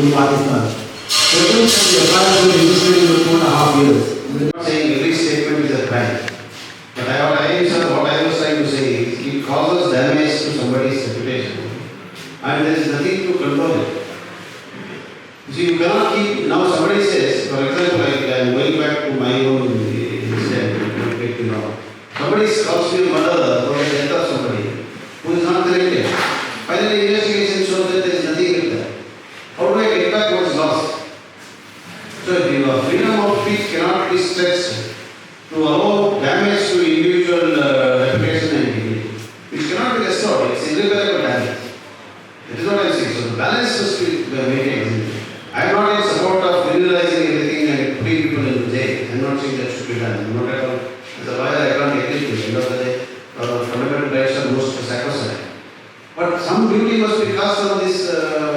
in Pakistan. Preference of the apparent was initially for two and a half years. I'm saying every statement is a crime. But I, what, I, sir, what I was trying to say is it causes damage to somebody's reputation. And there is nothing to control it. You See, you cannot keep, now somebody says, for example, I, am going back to my own eh, incident, somebody calls me mother, beauty must be cast on this uh,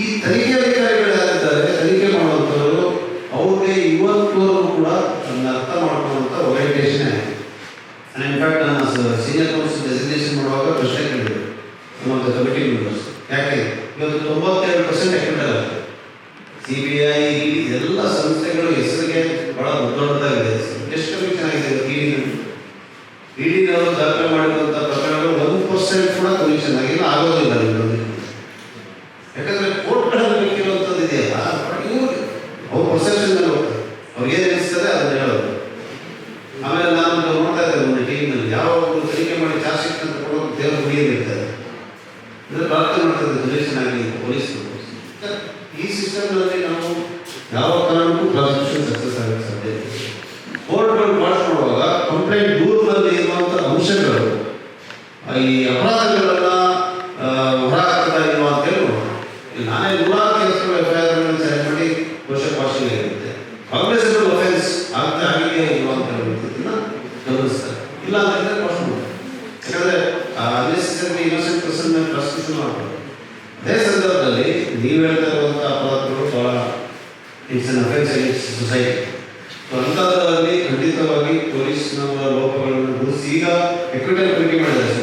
ಈ ತನಿಖೆ ಅಧಿಕಾರಿಗಳಾಗಿದ್ದಾರೆ, ತನಿಖೆ ಮಾಡುವಂಥವರು, ಅವ್ರಿಗೆ ಇವತ್ತು ಕೂಡ ತನ್ನ ಅರ್ಥ ಮಾಡ್ಕೊಳ್ಳುವಂಥ orientation ಆಗಿದೆ ಇನ್ಫ್ಯಾಕ್ಟ್ ನಾನು ಸೀನಿಯರ್ ಕೌನ್ಸಿಲ್ ಡೆಸಿಗ್ನೇಷನ್ ಮಾಡುವಾಗ ಪ್ರಶ್ನೆ ಕೇಳಿದೆ ನಮ್ಮ ಆಮೇಲೆ ನೂರಾರು ಕೆಲಸಗಳು ಎಫ್ ಐ ಮಾಡಿ ವರ್ಷ ವಾಷಿಂಗ್ ಆಗಿರುತ್ತೆ ಕಾಂಗ್ರೆಸ್ಗಳು ಆಗ್ತಾ ಅಂತ ಹೇಳುವುದನ್ನ ಗಮನಿಸ್ತಾರೆ. ಇಲ್ಲ ಅಂತಂದರೆ ವಾಶ್ ಮಾಡ್ತಾರೆ ಯಾಕಂದರೆ ಅನ್ನೆಸೆಸರಿ ಇನ್ನೋಸೆಂಟ್ ಪರ್ಸನ್ ಮೇಲೆ ಪ್ರಾಸಿಕ್ಯೂಷನ್ ಅದೇ ನೀವು ಹೇಳ್ತಾ ಅಪರಾಧಗಳು ಬಹಳ ಇಟ್ಸ್ ಅನ್ ಅಫೆನ್ಸ್ ಸೊಸೈಟಿ ಖಂಡಿತವಾಗಿ ಪೊಲೀಸ್ನವರ ಲೋಪಗಳನ್ನು ಗುರುತಿಸಿ. ಈಗ ಎಕ್ವಿಟಲ್ ಕಮಿಟಿ ಮಾಡಿದ್ದಾರೆ.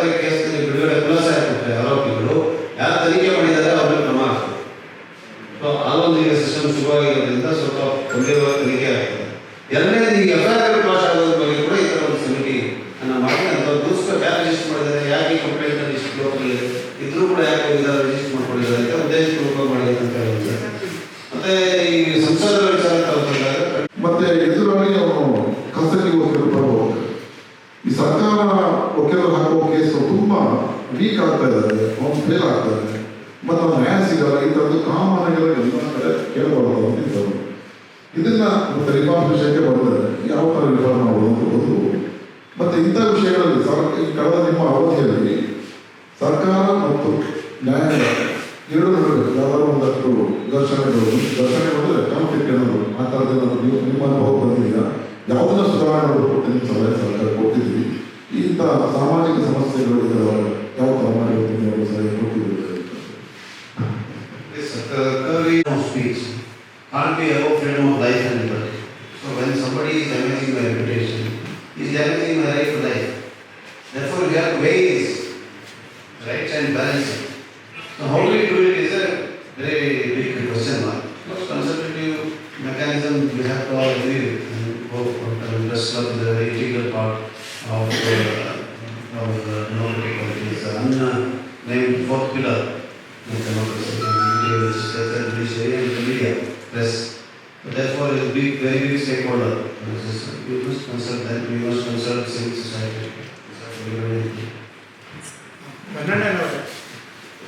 ಹೊರಗೆ ಕೇಸ್ ನೀವು ಬಿಡುಗಡೆ ಪ್ರೋತ್ಸಾಹ ಕೊಟ್ಟರೆ ಸರ್ಕಾರ ವಕೀಲರು ಹಾಕೋಕೆ ಕೇಸು ತುಂಬ ವೀಕ್ ಆಗ್ತಾ ಇದ್ದಾರೆ ಅವ್ನು ಫೇಲ್ ಆಗ್ತಾ ಇದೆ. ಮತ್ತು ಅವ್ನು ನ್ಯಾಯ ಸಿಗಲ್ಲ. ಇಂಥದ್ದು ಥರದ್ದು ಎಲ್ಲ ಕಡೆ ಕೇಳಬಾರ್ದು ಅಂತಿದ್ದರು ಇದನ್ನ ಮತ್ತೆ ರಿಫಾರ್ಮ್ ವಿಷಯಕ್ಕೆ ಬರ್ತಾರೆ ಯಾವ ಥರ ರಿಫಾರ್ಮ್ ಮಾಡಬಹುದು ಮತ್ತು ಇಂಥ ವಿಷಯಗಳಲ್ಲಿ ಸರ್ ಕಳೆದ ನಿಮ್ಮ ಅವಧಿಯಲ್ಲಿ ಸರ್ಕಾರ ಮತ್ತು ನ್ಯಾಯಾಲಯ ಎರಡು ನಡುವೆ ಯಾವ್ದಾದ್ರು ಒಂದಷ್ಟು ಘರ್ಷಣೆಗಳು ಘರ್ಷಣೆಗಳು ಕಾನ್ಫ್ಲಿಕ್ಟ್ ಏನಾದರೂ ಆ ಥರದ್ದು ನೀವು ನಿಮ್ಮ ಅನುಭವ ಬಂದಿದೆಯಾ? ಯಾವುದನ್ನ ಸುಧಾರಣೆ ಮಾಡಬೇಕು ಸಲಹೆ ಸರ್ಕಾರ ಕೊಟ್ಟಿದ್ದೀವಿ of, uh, of the non-technology is Anna, named fourth pillar in democracy. India is the judiciary and the media, press. Therefore, a big, very big stakeholder. You must consult that, you must consult civil society.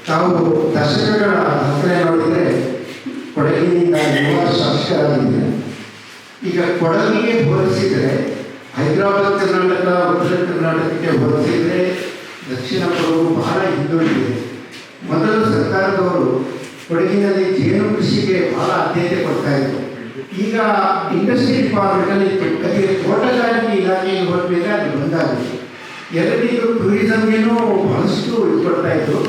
ತಾವು ದಶಕಗಳ ಹತ್ತಿರ ನೋಡಿದರೆ ಕೊಡಗಿನಿಂದ ಯುವ ಶಾಸಕರಾಗಿದ್ದೆ ಈಗ ಕೊಡಗಿಗೆ ಹೋಲಿಸಿದರೆ ಹೈದರಾಬಾದ್ ಕರ್ನಾಟಕ ಉತ್ತರ ಕರ್ನಾಟಕಕ್ಕೆ ಹೋಲಿಸಿದರೆ ದಕ್ಷಿಣ ಕೊಡಗು ಬಹಳ ಹಿಂದುಳಿದಿದೆ. ಮೊದಲು ಸರ್ಕಾರದವರು ಕೊಡಗಿನಲ್ಲಿ ಜೇನು ಕೃಷಿಗೆ ಬಹಳ ಆದ್ಯತೆ ಕೊಡ್ತಾ ಇದ್ರು. ಈಗ ಇಂಡಸ್ಟ್ರಿ ಡಿಪಾರ್ಟ್ಮೆಂಟಲ್ಲಿ ಅಲ್ಲಿ ತೋಟಗಾರಿಕೆ ಇಲಾಖೆಗೆ ಹೋದ್ಮೇಲೆ ಅದು ಬಂದಾಗಿದೆ ಎರಡನೇದು ಟೂರಿಸಮ್ಗೇನು ಬಹಳಷ್ಟು ಇದು ಕೊಡ್ತಾ ಇದ್ರು.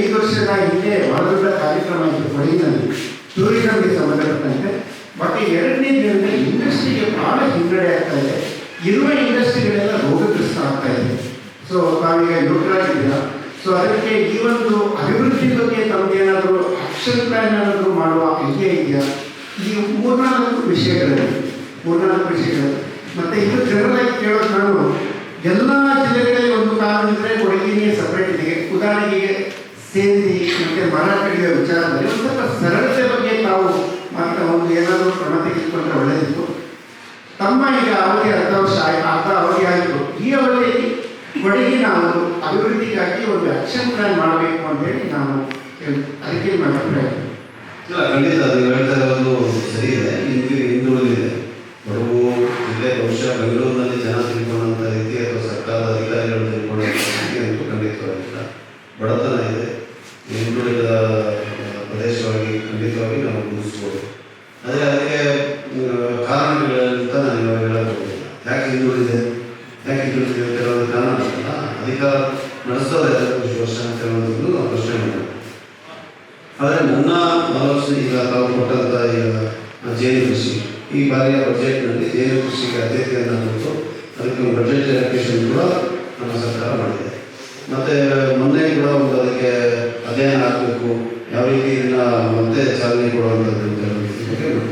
ಐದು ವರ್ಷದ ಹಿಂದೆ ಬಹಳ ದೊಡ್ಡ ಕಾರ್ಯಕ್ರಮ ಇತ್ತು ಕೊಡಗಿನಲ್ಲಿ ಟೂರಿಸಮ್ಗೆ ಸಂಬಂಧಪಟ್ಟಂತೆ. ಬಟ್ ಎರಡನೇ ದಿನದಲ್ಲಿ ಇಂಡಸ್ಟ್ರಿಗೆ ಬಹಳ ಹಿನ್ನಡೆ ಆಗ್ತಾ ಇದೆ. ಇರುವ ಇಂಡಸ್ಟ್ರಿಗಳೆಲ್ಲ ರೋಗಗ್ರಸ್ತ ಆಗ್ತಾ ಇದೆ. ಸೊ ನಾವೀಗ ಯುವಕರಾಗಿದ್ದೀರಾ ಸೊ ಅದಕ್ಕೆ ಈ ಒಂದು ಅಭಿವೃದ್ಧಿ ಬಗ್ಗೆ ತಮಗೇನಾದರೂ ಆಕ್ಷನ್ ಪ್ಲಾನ್ ಏನಾದರೂ ಮಾಡುವ ಐಡಿಯಾ ಇದೆಯಾ? ಈ ಮೂರ್ನಾಲ್ಕು ವಿಷಯಗಳಲ್ಲಿ ಮೂರ್ನಾಲ್ಕು ವಿಷಯಗಳಲ್ಲಿ. ಮತ್ತೆ ಇದು ಜನರಾಗಿ ಕೇಳೋದು ನಾನು, ಎಲ್ಲ ಜಿಲ್ಲೆಗಳಲ್ಲಿ ಒಂದು ಕಾನೂನು ಇದ್ರೆ ಕೊಡಗಿನೇ ಸಪ್ರೇಟ್ ಇದೆ. ಉದಾಹರಣೆಗೆ ಸೇರಿ ಮತ್ತೆ ಮರ ವಿಚಾರದಲ್ಲಿ ಒಂದು ಸ್ವಲ್ಪ ಸರಳತೆ ಬಗ್ಗೆ ತಾವು ಮಾತ್ರ ಒಂದು ಏನಾದರೂ ಕ್ರಮ ತೆಗೆದುಕೊಂಡ್ರೆ ಒಳ್ಳೆಯದಿತ್ತು ತಮ್ಮ ಈಗ ಅವಧಿ ಅರ್ಧ ವರ್ಷ ಅರ್ಧ ಅವಧಿ ಆಯಿತು. ಈ ಅವಧಿಯಲ್ಲಿ ಕೊಡಗಿ ಒಂದು ಅಭಿವೃದ್ಧಿಗಾಗಿ ಒಂದು ಆಕ್ಷನ್ ಪ್ಲಾನ್ ಮಾಡಬೇಕು ಅಂತೇಳಿ ನಾನು ಅದಕ್ಕೆ ನನ್ನ ಇಲ್ಲ, ಖಂಡಿತ ಅದು ಹೇಳ್ತಾ ಸರಿ ಇದೆ ಹಿಂದೆ ಹಿಂದುಳಿದಿದೆ ಕೊಡಗು ಜಿಲ್ಲೆ ಬಹುಶಃ ಬೆಂಗಳೂರಿನಲ್ಲಿ ಜನ ತಿಳ್ಕೊಳ್ಳುವಂಥ ರೀತಿ ಅಥವಾ ಸರ್ಕಾರದ ಅಧಿಕಾರಿಗಳು ತಿಳ್ಕೊಳ್ಳುವಂಥ ರೀತಿ ಅಂತೂ ಖಂಡಿತವಾಗಿಲ್ಲ ಬಡತನ ಇದೆ ಹಿಂದುಳಿದ ಆ, ಪ್ರದೇಶವಾಗಿ ಖಂಡಿತವಾಗಿ ನಾವು ಗುರುತಿಸ್ಬೋದು ಆದರೆ ಅದಕ್ಕೆ ಆ, ಕಾರಣಗಳಂತ ನಾನು ಇವಾಗ ಹೇಳಬಹುದು ಯಾಕೆ ಹಿಂದುಳಿದೆ ಯಾಕೆ ಹಿಂದುಳಿದಿದೆ ಅಂತ ಹೇಳೋದು ಕಾರಣ ಅಧಿಕಾರ ನಡೆಸೋದು ಎಷ್ಟು ವರ್ಷ ಅಂತ ನಾವು ಪ್ರಶ್ನೆ ಆದರೆ ನನ್ನ ಆಲೋಚನೆ ಈಗ ತಾವು ಕೊಟ್ಟಂಥ ಈಗ ಜೇನು ಕೃಷಿ, ಈ ಬಾರಿಯ ಬಜೆಟ್ನಲ್ಲಿ ಜೇನು ಕೃಷಿಗೆ ಆದ್ಯತೆಯನ್ನು ಕೊಟ್ಟು ಅದಕ್ಕೆ ಬಜೆಟ್ ಅಪ್ಲಿಕೇಶನ್ ಕೂಡ ನಮ್ಮ ಸರ್ಕಾರ ಮಾಡಿದೆ. ಮತ್ತು ಮೊನ್ನೆ ಕೂಡ ಒಂದು ಅದಕ್ಕೆ ಅಧ್ಯಯನ ಆಗಬೇಕು, ಯಾವ ರೀತಿ ಇದನ್ನು ಮತ್ತೆ ಚಾಲನೆ ಕೊಡುವಂಥದ್ದು ಅಂತ ಹೇಳೋದ್ರ.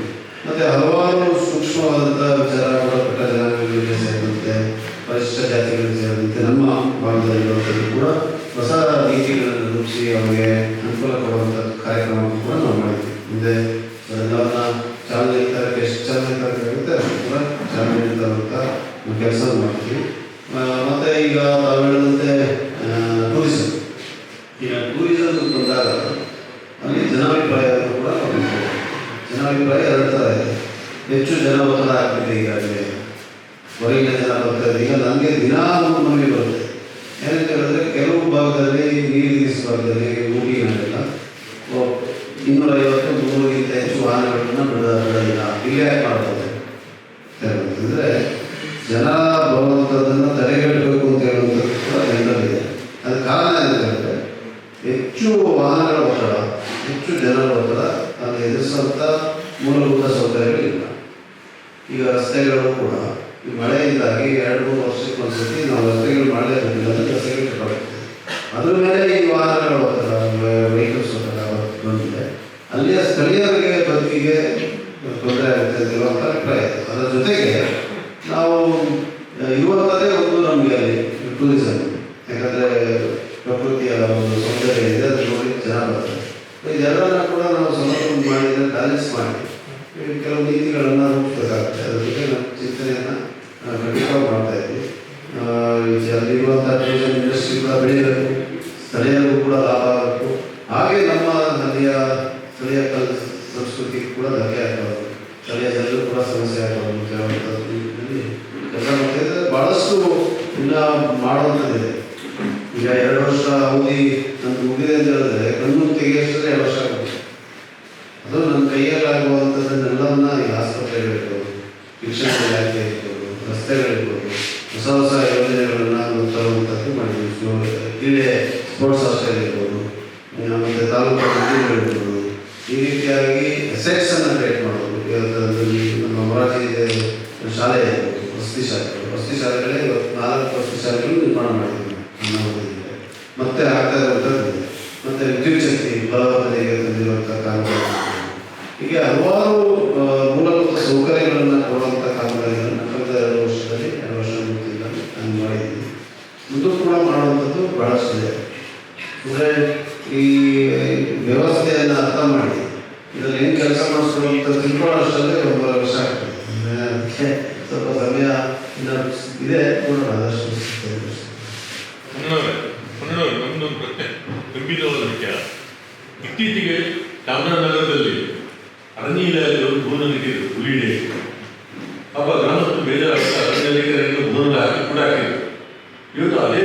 ಮತ್ತೆ ಹಲವಾರು ಸೂಕ್ಷ್ಮವಾದಂಥ ವಿಚಾರಗಳ ಪಟ್ಟ ಜನಾಂಗಗಳಿಗೆ ಸೇರಿದಂತೆ ಪರಿಶಿಷ್ಟ ಜಾತಿಗಳಿಗೆ ಸೇರಿದಂತೆ ನಮ್ಮ ಭಾಗದಲ್ಲಿರುವಂಥದ್ದು ಕೂಡ ಹೊಸ ನೀತಿಗಳನ್ನು ರೂಪಿಸಿ ಅವರಿಗೆ ಅನುಕೂಲ ಕೊಡುವಂಥ ಕಾರ್ಯಕ್ರಮ ಕೂಡ ನಾವು ಮಾಡಿದ್ವಿ ಮುಂದೆ ಅದೆಲ್ಲವನ್ನ ಚಾಲನೆ ತರಕ್ಕೆ ಎಷ್ಟು ಚಾಲನೆ ತರಕಾಗುತ್ತೆ ಅಷ್ಟು ಕೂಡ ಚಾಲನೆ ತರುವಂಥ ಕೆಲಸ ಮಾಡ್ತೀವಿ ಆ, ಮತ್ತೆ ಈಗ ತಾವು ಹೇಳಿದಂತೆ ಟೂರಿಸಂ ಈಗ ಟೂರಿಸಂ ಬಂದಾಗ ಅಲ್ಲಿ ಜನಾಭಿಪ್ರಾಯ ಕೂಡ ನಾವು ನೋಡ್ಬೋದು. ಜನಾಭಿಪ್ರಾಯ ಎರಡು ಥರ ಇದೆ ಹೆಚ್ಚು ಜನ ಒತ್ತಡ ಆಗ್ತಿದೆ ಈಗಾಗಲೇ ಹೊರಗಿನ ಜನ ಬರ್ತಾರೆ ಈಗ ನನಗೆ ದಿನಾಲೂ ನಮಗೆ ಬರುತ್ತೆ. ಏನಂತ ಹೇಳಿದ್ರೆ ಕೆಲವು ಭಾಗದಲ್ಲಿ ನೀಲಗಿರಿಸ್ ಭಾಗದಲ್ಲಿ ಊಟಿನಲ್ಲೆಲ್ಲ ಓ, ಇನ್ನೂರೈವತ್ತು ನೂರಿಗಿಂತ ಹೆಚ್ಚು ವಾಹನಗಳನ್ನು ಬಿಡ ಬಿಡೋದಿಲ್ಲ ಇಲ್ಲೇ ಮಾಡ್ತಾರೆ ಅಂದರೆ ಜನ ಬರುವಂಥದ್ದನ್ನು ತಡೆಗಟ್ಟಬೇಕು ಅಂತ ಹೇಳುವಂಥದ್ದು ಕೂಡ ಜನರಲ್ಲಿದೆ ಅದಕ್ಕೆ ಕಾರಣ ಏನಂತ ಹೆಚ್ಚು ವಾಹನಗಳ ಒತ್ತಡ ಹೆಚ್ಚು ಜನರ ಒತ್ತಡ ಅದನ್ನು ಎದುರಿಸುವಂಥ ಮೂಲಭೂತ ಸೌಕರ್ಯಗಳಿಲ್ಲ. ಈಗ ರಸ್ತೆಗಳು ಕೂಡ ಮಳೆಯಿಂದಾಗಿ ಎರಡು, ಮೂರು ವರ್ಷಕ್ಕೆ ಒಂದ್ಸತಿ ನಾವು ರಸ್ತೆಗಳು ಮಳೆ ಬಂದಿಲ್ಲ ಅದ್ರ ಮೇಲೆ ಈ ವಾಹನಗಳು ವೆಹಿಕಲ್ಸ್ ಬಂದಿದೆ. ಅಲ್ಲಿಯ ಸ್ಥಳೀಯರಿಗೆ ಬದುಕಿಗೆ ತೊಂದರೆ ಆಗುತ್ತೆ ಅಂತ ಅಭಿಪ್ರಾಯ ಇದೆ ಅದರ ಜೊತೆಗೆ ನಾವು ಆ, ಇರುವಂಥದ್ದೇ ಒಂದು ನಮಗೆ ಅಲ್ಲಿ ಟೂರಿಸಂ ಯಾಕಂದರೆ ಪ್ರಕೃತಿಯ ಒಂದು ಸೌಂದರ್ಯ ಇದೆ ಅದು ನೋಡಿ ಜನ ಬರ್ತಾರೆ ಇದೆಲ್ಲವನ್ನ ಕೂಡ ನಾವು ಸಮರ್ಪಣೆ ಮಾಡಿದರೆ ಬ್ಯಾಲೆನ್ಸ್ ಮಾಡಿ ಈ ಕೆಲವು ನೀತಿಗಳನ್ನು ರೂಪಿಸಬೇಕಾಗುತ್ತೆ ಅದ್ರ ಬಗ್ಗೆ ನಾವು ಚಿಂತನೆಯನ್ನು ಖಂಡಿತವಾಗಿ ಮಾಡ್ತಾ ಇದ್ವಿ ಆ, ಈ ಅಲ್ಲಿರುವಂಥ ಟೂರಿಸಂ ಇಂಡಸ್ಟ್ರಿ ಕೂಡ ಬೆಳೀಬೇಕು ಸ್ಥಳೀಯರಿಗೂ ಕೂಡ ಲಾಭ ಆಗಬೇಕು ಹಾಗೆ ನಮ್ಮ ಅಲ್ಲಿಯ ಸ್ಥಳೀಯ ಕಲ್ ಸಂಸ್ಕೃತಿ ಕೂಡ ಧಕ್ಕೆ ಆಗಬಾರ್ದು ಸ್ಥಳೀಯ ಜನರು ಕೂಡ ಸಮಸ್ಯೆ ಆಗಬಾರ್ದು ಅಂತ ಹೇಳುವಂಥದ್ದು ನಿಟ್ಟಿನಲ್ಲಿ ಕೆಲಸ ಮಾಡ್ತಾ ಇದ್ದಾರೆ ಭಾಳಷ್ಟು ಇನ್ನು ಮಾಡುವಂಥದ್ದಿದೆ ಈಗ ಎರಡು ವರ್ಷ ಅವಧಿ ನಂದು ಮುಗಿದಿದೆ ಅಂತ ಹೇಳಿದ್ರೆ ಕಣ್ಣು ತೆಗೆಯಷ್ಟೇ ಎರಡು ವರ್ಷ ಆಗುತ್ತೆ ಅದು ನನ್ನ ಕೈಯಲ್ಲಾಗುವಂಥದ್ದನ್ನೆಲ್ಲವನ್ನ ಈಗ ಆಸ್ಪತ್ರೆಗಳಿರ್ಬೋದು ಶಿಕ್ಷಣ ಇಲಾಖೆ ಇರ್ಬೋದು ರಸ್ತೆಗಳಿರ್ಬೋದು. ಹೊಸ ಹೊಸ ಯೋಜನೆಗಳನ್ನು ತರುವಂಥದ್ದು ಸೊ ಕ್ರೀಡೆ ಸ್ಪೋರ್ಟ್ಸ್ ಹಾಸ್ಟೆಲ್ ಇರ್ಬೋದು ಮತ್ತು ತಾಲೂಕು ಮಂದಿರಗಳಿರ್ಬೋದು ಈ ರೀತಿಯಾಗಿ ಅಸೆಟ್ಸನ್ನು ಕ್ರಿಯೇಟ್ ಮಾಡೋದು ಇವತ್ತು ನಮ್ಮ ಮೊರಾರ್ಜಿ ಶಾಲೆ ಇರ್ಬೋದು ವಸತಿ ಶಾಲೆಗಳು ವಸತಿ ಶಾಲೆಗಳೇ ಅವಾಗ ನಾನು ಬೇಜಾರಾಗ್ತಾ ಅರಣ್ಯಲೇಖನಗಳನ್ನು ಮೂರನ್ನು ಹಾಕಿ ಕೂಡ ಹಾಕಿದ್ರು ಇವತ್ತು ಅದೇ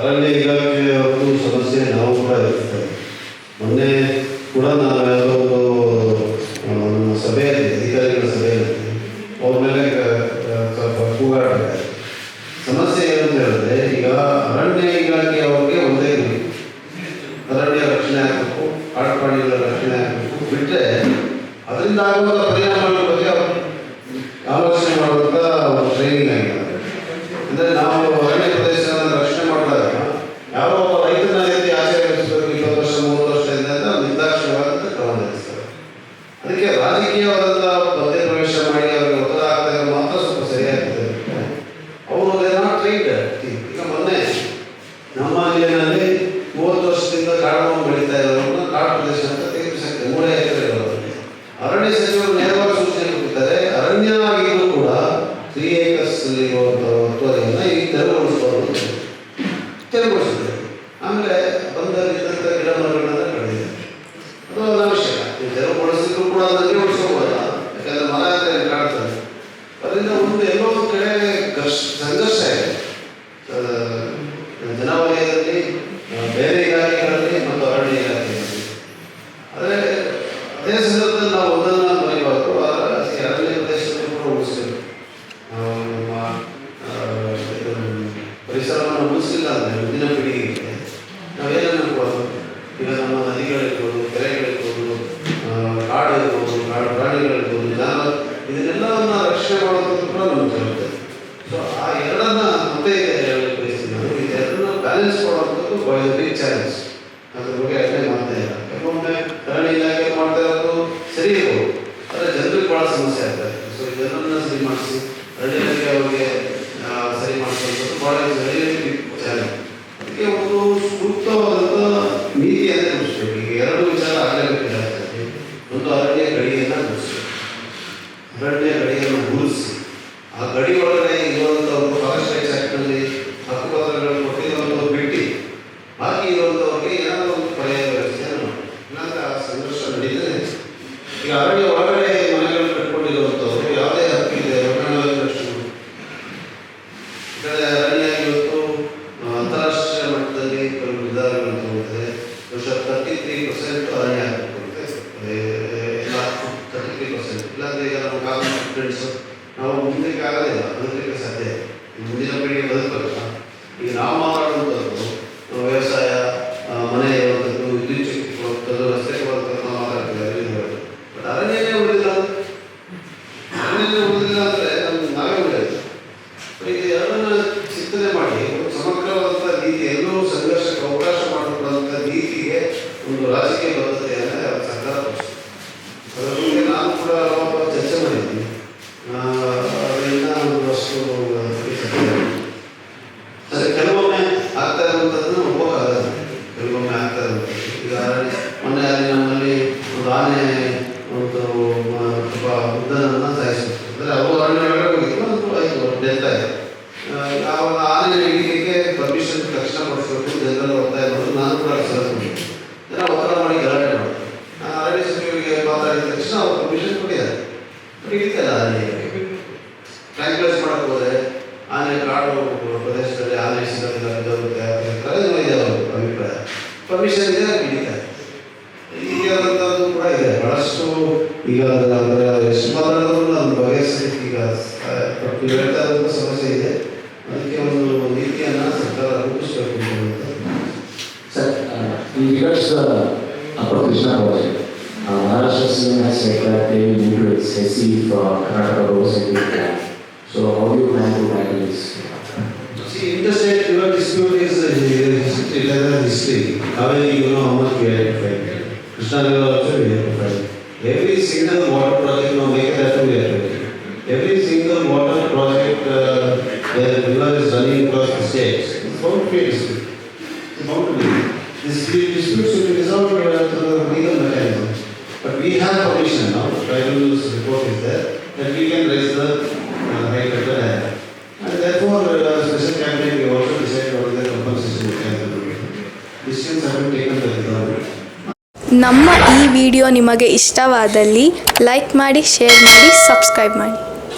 ಅರಣ್ಯ ಇಲಾಖೆ ಒಂದು ಸಮಸ್ಯೆ ನಾವು ಕೂಡ ಇರ್ತೇವೆ ಮೊನ್ನೆ ಕೂಡ ನಾವು ಯಾವುದೋ ಒಂದು ಸಭೆಯಲ್ಲಿ, ಅಧಿಕಾರಿಗಳ ಸಭೆಯಲ್ಲಿ ಅವ್ರ ಮೇಲೆ ಸ್ವಲ್ಪ ಕೂಗಾಡಿದೆ ಸಮಸ್ಯೆ ಏನು ಅಂತ ಹೇಳಿದ್ರೆ, ಈಗ ಅರಣ್ಯ ಇಲಾಖೆ ಅವ್ರಿಗೆ ಒಂದೇ ಅರಣ್ಯ ರಕ್ಷಣೆ ಆಗಬೇಕು ಕಾಡು ಪ್ರಾಣಿಗಳ ರಕ್ಷಣೆ ಆಗಬೇಕು. ಬಿಟ್ಟರೆ ಅದರಿಂದ ಆಗುವಂಥ ಪರಿಣಾಮಗಳ ಬಗ್ಗೆ ಅವರು ಆಲೋಚನೆ ಮಾಡುವಂಥ ಟ್ರೈನಿಂಗ್ ಆಗಿದೆ. ಅಂದರೆ ನಾವು ಅರಣ್ಯ ಮುಗಿಸಿಲ್ಲ ಅಂದರೆ ಮುಂದಿನ ಪೀಳಿಗೆಗೆ ನಾವೇನು ಅನ್ಬೋದು ಈಗ ನಮ್ಮ ನದಿಗಳಿರ್ಬೋದು, ಕೆರೆಗಳಿರ್ಬೋದು ಕಾಡು ಇರ್ಬೋದು ಕಾಡು ಪ್ರಾಣಿಗಳಿರ್ಬೋದು, ಜನರ ಇದನ್ನೆಲ್ಲವನ್ನು ರಕ್ಷಣೆ ಮಾಡೋದು ಕೂಡ ನಮ್ಮ ಜವಾಬ್ದಾರಿ ಸೊ ಆ ಎರಡನ್ನ ಮತ್ತೆ ಬಯಸ್ತೀನಿ ನಾನು ಇದೆರಡನ್ನ ಬ್ಯಾಲೆನ್ಸ್ ಮಾಡೋದು ಬಹಳ ಚಾಲೆಂಜ್ ಅದ್ರ ಬಗ್ಗೆ ಅಷ್ಟೇ ಮಾಡ್ತಾ ಇಲ್ಲ ಕೆಲವೊಮ್ಮೆ ಕನ್ನಡ ಇಲಾಖೆ ಮಾಡ್ತಾ ಇರೋದು ಸರಿ ಇರ್ಬೋದು. ಆದರೆ ಜನರಿಗೆ ಭಾಳ ಸಮಸ್ಯೆ ಆಗ್ತದೆ ಸೊ ಜನರನ್ನ ಸರಿ ಮಾಡಿಸಿ ಅರಣಿ ಇಲಾಖೆ ಅವ್ರಿಗೆ ಸರಿ ಮಾಡಿಸುವಂಥದ್ದು ಭಾಳ ಸರಿ 现 ಬೆಳಕಾದಂಥ ಸಮಸ್ಯೆ ಇದೆ ಅದಕ್ಕೆ ಒಂದು ನೀತಿಯನ್ನು ಸರ್ಕಾರ ರೂಪಿಸಬೇಕು sir regards approach is not was Uh, Maharashtra CM has said that they will need to excessive uh, Karnataka roads and things So how do you plan to tackle this? See, interstate river dispute is a, it has a history. However, you know how much we are fighting. Krishna River also we are fighting. Every single water project, you know, make that we are fighting. Every single water where the river is running across the states, it's bound to be a dispute. It's bound to be. This dispute should be resolved uh, through the legal mechanism. But we have permission now, the tribunal's report is there, that we can raise the uh, right of the land. And therefore, uh, special cabinet, we also decided on the compensation mechanism. Decisions have been taken by the government. ನಮ್ಮ ಈ video ನಿಮಗೆ ಇಷ್ಟವಾದಲ್ಲಿ like ಮಾಡಿ share ಮಾಡಿ subscribe ಮಾಡಿ